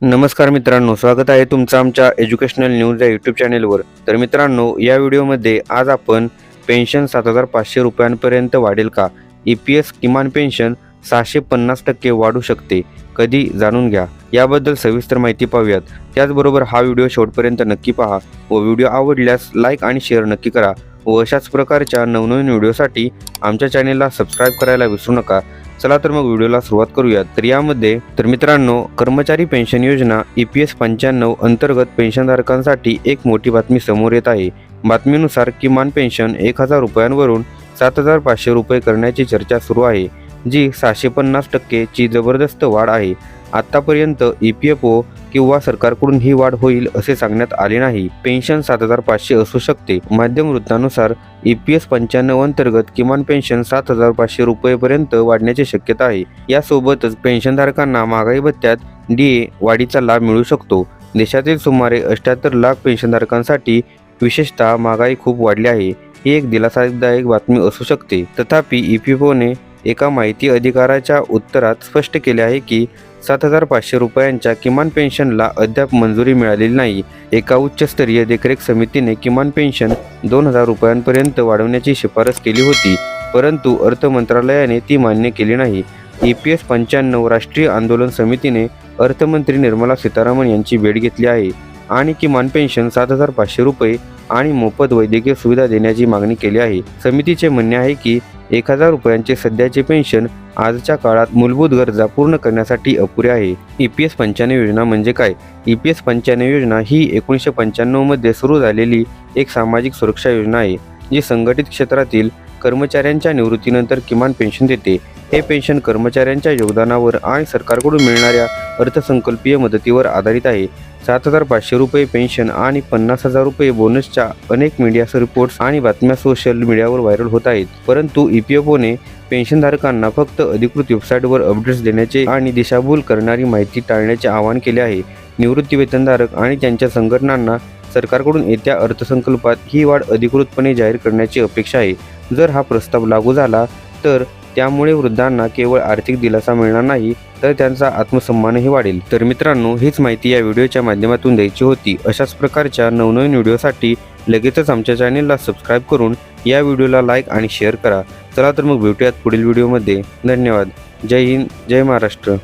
नमस्कार मित्रांनो स्वागत आहे तुमचं आमच्या एज्युकेशनल न्यूज या यूट्यूब चॅनेलवर तर मित्रांनो या व्हिडिओमध्ये आज आपण पेन्शन सात हजार पाचशे रुपयांपर्यंत वाढेल का? ई पी एस किमान पेन्शन सहाशे पन्नास टक्के वाढू शकते कधी जाणून घ्या. याबद्दल सविस्तर माहिती पाहूयात. त्याचबरोबर हा व्हिडिओ शेवटपर्यंत नक्की पहा व व्हिडिओ आवडल्यास लाईक आणि शेअर नक्की करा व अशाच प्रकारच्या नवनवीन व्हिडिओसाठी आमच्या चॅनेलला सबस्क्राईब करायला विसरू नका. चला तर मग व्हिडिओला सुरुवात करूया तर यामध्ये तर मित्रांनो कर्मचारी पेन्शन योजना ई पी एस पंच्याण्णव अंतर्गत पेन्शनधारकांसाठी एक मोठी बातमी समोर येत आहे. बातमीनुसार किमान पेन्शन एक हजार रुपयांवरून सात हजार पाचशे रुपये करण्याची चर्चा सुरू आहे जी सहाशे पन्नास टक्केची जबरदस्त वाढ आहे. आतापर्यंत ई पी एफ ओ किंवा सरकारकडून ही वाढ होईल असे सांगण्यात आले नाही. पेन्शन सात हजार पाचशे असू शकते. माध्यम वृत्तानुसार ई पी एस पंच्याण्णव अंतर्गत किमान पेन्शन सात हजार पाचशे रुपयेपर्यंत वाढण्याची शक्यता आहे. यासोबतच पेन्शनधारकांना महागाई भत्त्यात डी ए वाढीचा लाभ मिळू शकतो. देशातील सुमारे अठ्याहत्तर लाख पेन्शनधारकांसाठी विशेषतः महागाई खूप वाढली आहे. ही एक दिलासादायक बातमी असू शकते. तथापि ई पी ओने एका माहिती अधिकाराच्या उत्तरात स्पष्ट केले आहे की सात हजार पाचशे रुपयांच्या किमान पेन्शनला अद्याप मंजुरी मिळालेली नाही. एका उच्चस्तरीय देखरेख समितीने किमान पेन्शन दोन हजार रुपयांपर्यंत वाढवण्याची शिफारस केली होती परंतु अर्थ मंत्रालयाने ती मान्य केली नाही. ई पी एस पंच्याण्णव राष्ट्रीय आंदोलन समितीने अर्थमंत्री निर्मला सीतारामन यांची भेट घेतली आहे आणि किमान पेन्शन सात हजार पाचशे रुपये आणि मोफत वैद्यकीय सुविधा देण्याची मागणी केली आहे. समितीचे म्हणणे आहे की एक हजार रुपयांचे सध्याचे पेन्शन आजच्या काळात मूलभूत गरजा पूर्ण करण्यासाठी अपुरे आहे. ई पी एस पंच्याण्णव योजना म्हणजे काय? ई पी एस पंच्याण्णव योजना ही एकोणीसशे पंच्याण्णवमध्ये सुरू झालेली एक सामाजिक सुरक्षा योजना आहे जी संघटित क्षेत्रातील कर्मचाऱ्यांच्या निवृत्तीनंतर किमान पेन्शन देते. हे पेन्शन कर्मचाऱ्यांच्या योगदानावर आणि सरकारकडून मिळणाऱ्या अर्थसंकल्पीय मदतीवर आधारित आहे. सात हजार पाचशे रुपये पेन्शन आणि पन्नास हजार रुपये बोनसच्या अनेक मीडिया रिपोर्ट्स आणि बातम्या सोशल मीडियावर व्हायरल होत आहेत. परंतु ई पी एफ ओने पेन्शनधारकांना फक्त अधिकृत वेबसाईटवर अपडेट्स देण्याचे आणि दिशाभूल करणारी माहिती टाळण्याचे आवाहन केले आहे. निवृत्ती वेतनधारक आणि त्यांच्या संघटनांना सरकारकडून येत्या अर्थसंकल्पात ही वाढ अधिकृतपणे जाहीर करण्याची अपेक्षा आहे. जर हा प्रस्ताव लागू झाला तर त्यामुळे वृद्धांना केवळ आर्थिक दिलासा मिळणार नाही तर त्यांचा आत्मसन्मानही वाढेल. तर मित्रांनो हीच माहिती या व्हिडिओच्या माध्यमातून द्यायची होती. अशाच प्रकारच्या नवनवीन व्हिडिओसाठी लगेचच आमच्या चॅनेलला सबस्क्राईब करून या व्हिडिओला लाईक आणि शेअर करा. चला तर मग भेटूयात पुढील व्हिडिओमध्ये. धन्यवाद. जय हिंद जय महाराष्ट्र.